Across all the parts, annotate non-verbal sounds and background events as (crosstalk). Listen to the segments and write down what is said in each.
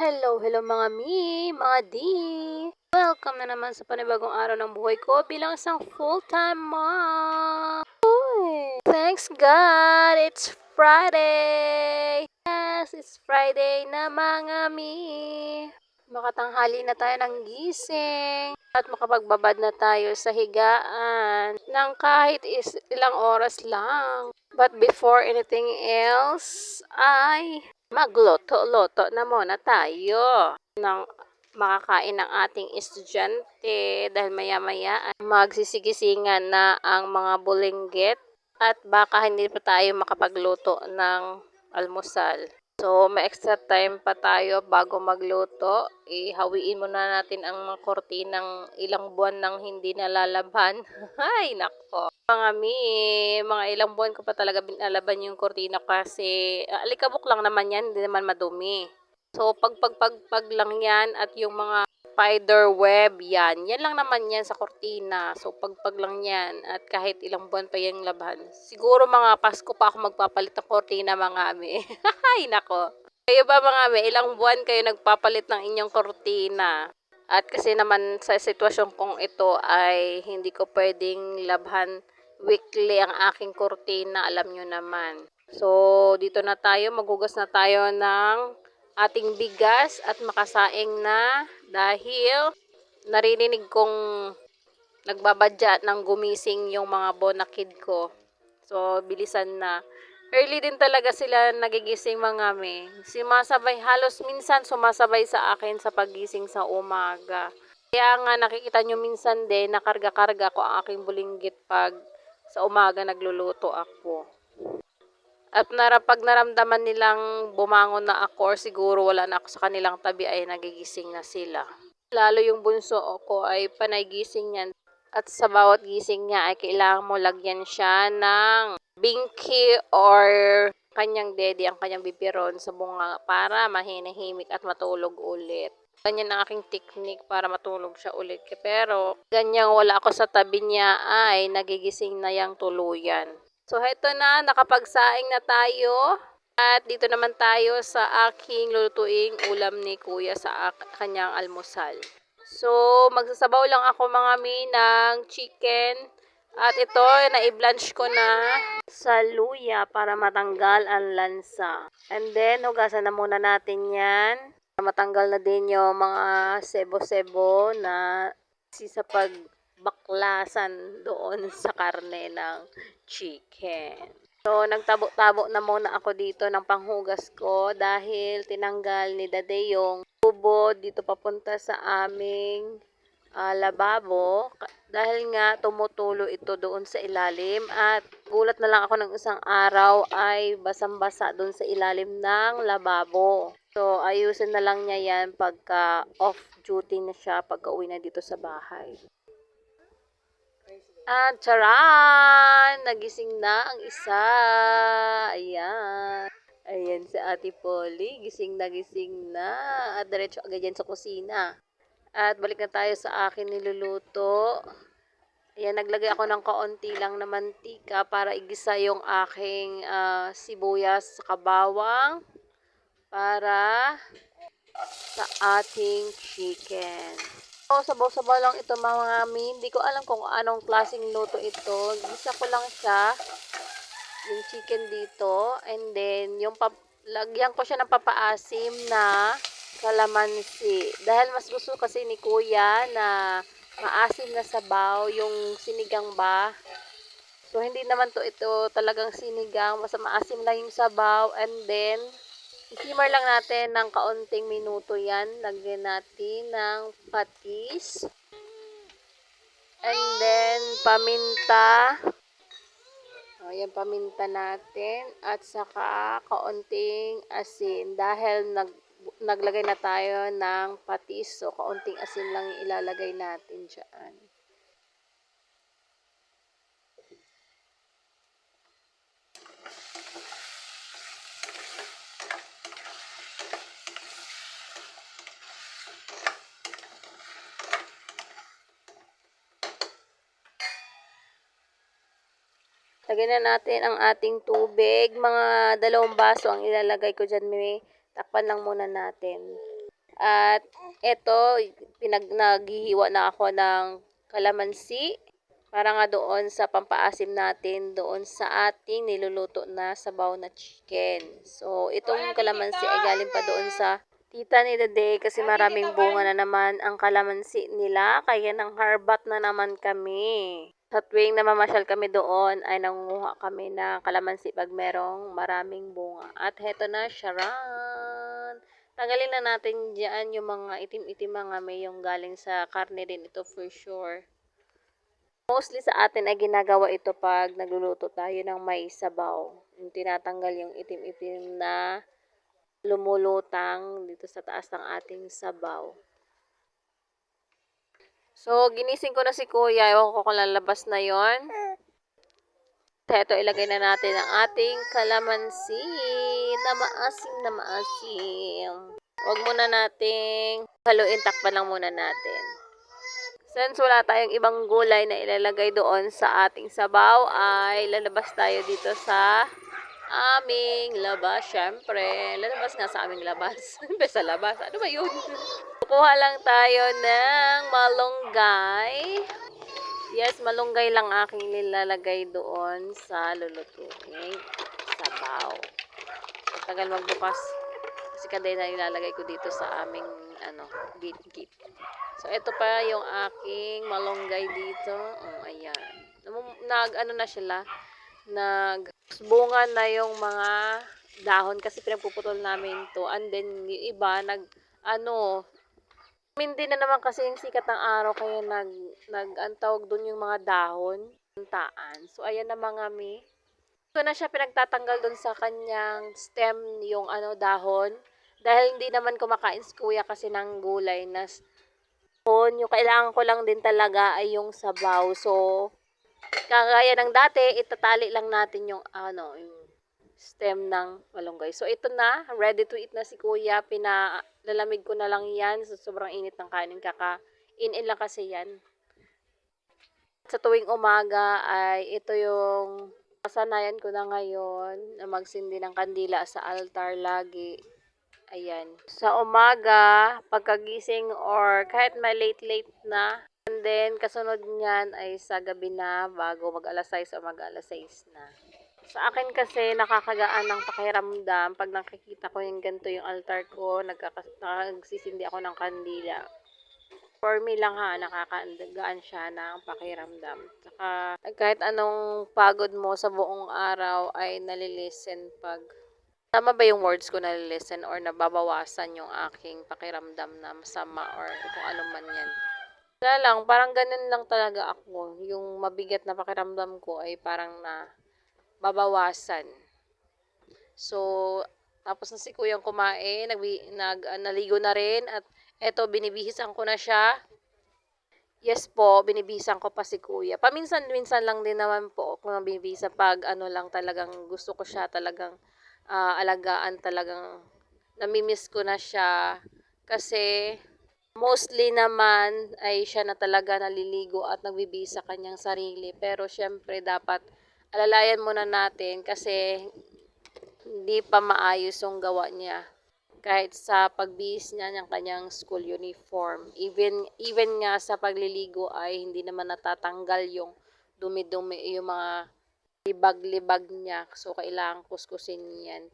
Hello, hello mga mi, mga di. Welcome na naman sa panibagong araw ng buhay ko bilang isang full-time mom. Uy, thanks God, it's Friday. Yes, it's Friday na mga mi. Makatanghali na tayo ng gising at makapagbabad na tayo sa higaan ng kahit is ilang oras lang. But before anything else, ay magloto-loto na muna tayo ng makakain ng ating estudyante dahil maya-maya ay magsisigisingan na ang mga bulinggit at baka hindi pa tayo makapagluto ng almusal. So, may extra time pa tayo bago magluto. Ihawiin muna natin ang mga kortinang ilang buwan nang hindi nalalabhan. (laughs) Ay, nako. Mga mi, mga ilang buwan ko pa talaga binalaban yung kortina kasi ah, alikabok lang naman yan, hindi naman madumi. So, pag pag pag, pag lang yan at yung mga spider web yan, yan lang naman yan sa kortina. So, pagpag lang yan at kahit ilang buwan pa yung laban. Siguro mga Pasko pa ako magpapalit ng kortina mga ami. (laughs) Ay, nako. Kayo ba mga ami, ilang buwan kayo nagpapalit ng inyong kortina? At kasi naman sa sitwasyon kong ito ay hindi ko pwedeng labhan weekly ang aking kortina, alam nyo naman. So, dito na tayo, maghugas na tayo ng ating bigas at makasaing na dahil naririnig kong nagbabadya ng gumising yung mga bonakid ko. So, bilisan na. Early din talaga sila nagigising mga me. Sumasabay, halos minsan sumasabay sa akin sa pagising sa umaga. Kaya nga nakikita nyo minsan din, nakarga-karga ko ang aking bulinggit pag sa umaga nagluluto ako. At nara, pag naramdaman nilang bumangon na ako or siguro wala na ako sa kanilang tabi ay nagigising na sila. Lalo yung bunso ko ay panay gising yan. At sa bawat gising niya ay kailangan mo lagyan siya ng binky or kanyang daddy ang kanyang bibiron sa bunga para mahinahimik at matulog ulit. Ganyan ang aking technique para matulog siya ulit. Pero ganyang wala ako sa tabi niya ay nagigising na yang tuluyan. So, heto na, nakapagsaing na tayo. At dito naman tayo sa aking lulutuing ulam ni kuya sa kanyang almusal. So, magsasabaw lang ako mga mi ng chicken. At ito, na-blanch ko na sa luya para matanggal ang lansa. And then, hugasan na muna natin yan. Matanggal na din yung mga sebo-sebo na si sa pagbaklasan doon (laughs) sa karne ng chicken. So, nagtabo-tabo na muna ako dito ng panghugas ko dahil tinanggal ni Dade yung tubo dito papunta sa aming ah, lababo dahil nga tumutulo ito doon sa ilalim at gulat na lang ako ng isang araw ay basang-basa doon sa ilalim ng lababo. So, ayusin na lang niya yan pagka off duty na siya pagka uwi na dito sa bahay. At charan! Nagising na ang isa. Ayan. Ayan si Ate Polly. Gising na gising na. At diretso agad yan sa kusina. At balik na tayo sa akin niluluto. Ayan, naglagay ako ng kaunti lang na mantika para igisa yung aking ah, sibuyas sa kabawang para sa ating chicken. So, sabaw-sabaw lang ito mga mi. Hindi ko alam kung anong klaseng luto ito. Gisa ko lang siya. Yung chicken dito. And then, yung pap lagyan ko siya ng papaasim na kalamansi. Dahil mas gusto kasi ni kuya na maasim na sabaw yung sinigang ba. So, hindi naman to ito talagang sinigang. Basta maasim lang yung sabaw. And then, Simmer lang natin ng kaunting minuto yan. Lagyan natin ng patis. And then, paminta. O, yan, paminta natin. At saka, kaunting asin. Dahil nag, naglagay na tayo ng patis. So, kaunting asin lang ilalagay natin dyan. Lagyan na natin ang ating tubig. Mga dalawang baso ang ilalagay ko dyan. May takpan lang muna natin. At eto, pinag naghihiwa na ako ng kalamansi para nga doon sa pampaasim natin doon sa ating niluluto na sabaw na chicken. So, itong kalamansi ay galing pa doon sa tita ni Dede kasi maraming bunga na naman ang kalamansi nila. Kaya nang harbat na naman kami. Sa tuwing namamasyal kami doon ay nangunguha kami ng kalamansi pag merong maraming bunga. At heto na, sharan! Tanggalin na natin dyan yung mga itim-itim mga may yung galing sa karne din ito for sure. Mostly sa atin ay ginagawa ito pag nagluluto tayo ng may sabaw. Yung tinatanggal yung itim-itim na lumulutang dito sa taas ng ating sabaw. So, ginising ko na si kuya. Ewan ko kung lalabas na yon. Ito, ilagay na natin ang ating kalamansi na maasim na maasim. Huwag muna nating haluin, takpan lang muna natin. Since wala tayong ibang gulay na ilalagay doon sa ating sabaw, ay lalabas tayo dito sa aming labas. Siyempre, lalabas nga sa aming labas. (laughs) Siyempre sa labas. Ano ba yun? Kukuha lang tayo ng malunggay. Yes, malunggay lang aking nilalagay doon sa lulutuin. Sabaw. Matagal magbukas. Kasi kaday na ilalagay ko dito sa aming ano, gate-gate. So, ito pa yung aking malunggay dito. Oh, ayan. Nag, ano na sila, nag bunga na yung mga dahon kasi pinagpuputol namin to. And then, yung iba, nag, ano, hindi na naman kasi yung sikat ng araw kaya nag, nag, ang tawag doon yung mga dahon, taan. So, ayan na mga mi. So, na siya pinagtatanggal doon sa kanyang stem, yung ano, dahon. Dahil hindi naman kumakain si kuya kasi ng gulay na yun, yung kailangan ko lang din talaga ay yung sabaw. So, kagaya ng dati, itatali lang natin yung ano, yung stem ng malunggay. So, ito na, ready to eat na si kuya. Pinalalamig ko na lang yan. So, sobrang init ng kanin. Kaka, in-in lang kasi yan. Sa tuwing umaga ay ito yung kasanayan ko na ngayon na magsindi ng kandila sa altar lagi. Ayan. Sa umaga, pagkagising or kahit may late-late na, and then kasunod niyan ay sa gabi na bago mag alas 6 o mag alas 6 na. Sa akin kasi nakakagaan ng pakiramdam pag nakikita ko yung ganito yung altar ko, nagsisindi ako ng kandila. For me lang ha, nakakagaan siya ng pakiramdam. Saka kahit anong pagod mo sa buong araw ay nalilisen pag Tama ba yung words ko na listen or nababawasan yung aking pakiramdam na masama or kung ano man yan? Wala lang, parang ganun lang talaga ako. Yung mabigat na pakiramdam ko ay parang na babawasan. So, tapos na si kuyang kumain, nag, nag, ah, naligo na rin at eto, binibihisan ko na siya. Yes po, binibihisan ko pa si kuya. Paminsan-minsan lang din naman po ako binibihisan pag ano lang talagang gusto ko siya talagang ah, alagaan talagang namimiss ko na siya kasi mostly naman ay siya na talaga naliligo at nagbibihis sa kanyang sarili pero syempre dapat alalayan muna natin kasi hindi pa maayos yung gawa niya kahit sa pagbihis niya ng kanyang school uniform even even nga sa pagliligo ay hindi naman natatanggal yung dumi-dumi yung mga libag-libag niya. So, kailangan kuskusin yan.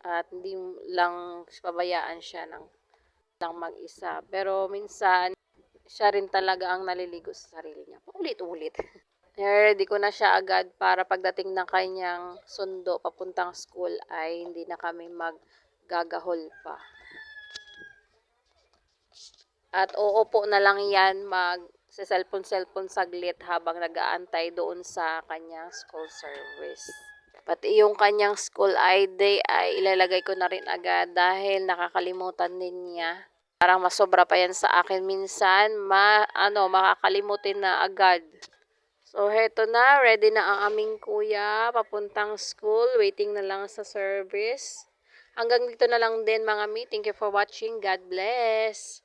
At hindi lang pabayaan siya ng lang mag-isa. Pero minsan, siya rin talaga ang naliligo sa sarili niya. Paulit-ulit. (laughs) Ready ko na siya agad para pagdating ng kanyang sundo papuntang school ay hindi na kami maggagahol pa. At uupo na lang yan mag sa cellphone-cellphone saglit habang nag-aantay doon sa kanyang school service. Pati yung kanyang school ID ay ilalagay ko na rin agad dahil nakakalimutan din niya. Parang masobra pa yan sa akin minsan, ma, ano, makakalimutin na agad. So, heto na, ready na ang aming kuya, papuntang school, waiting na lang sa service. Hanggang dito na lang din mga mi. Thank you for watching. God bless.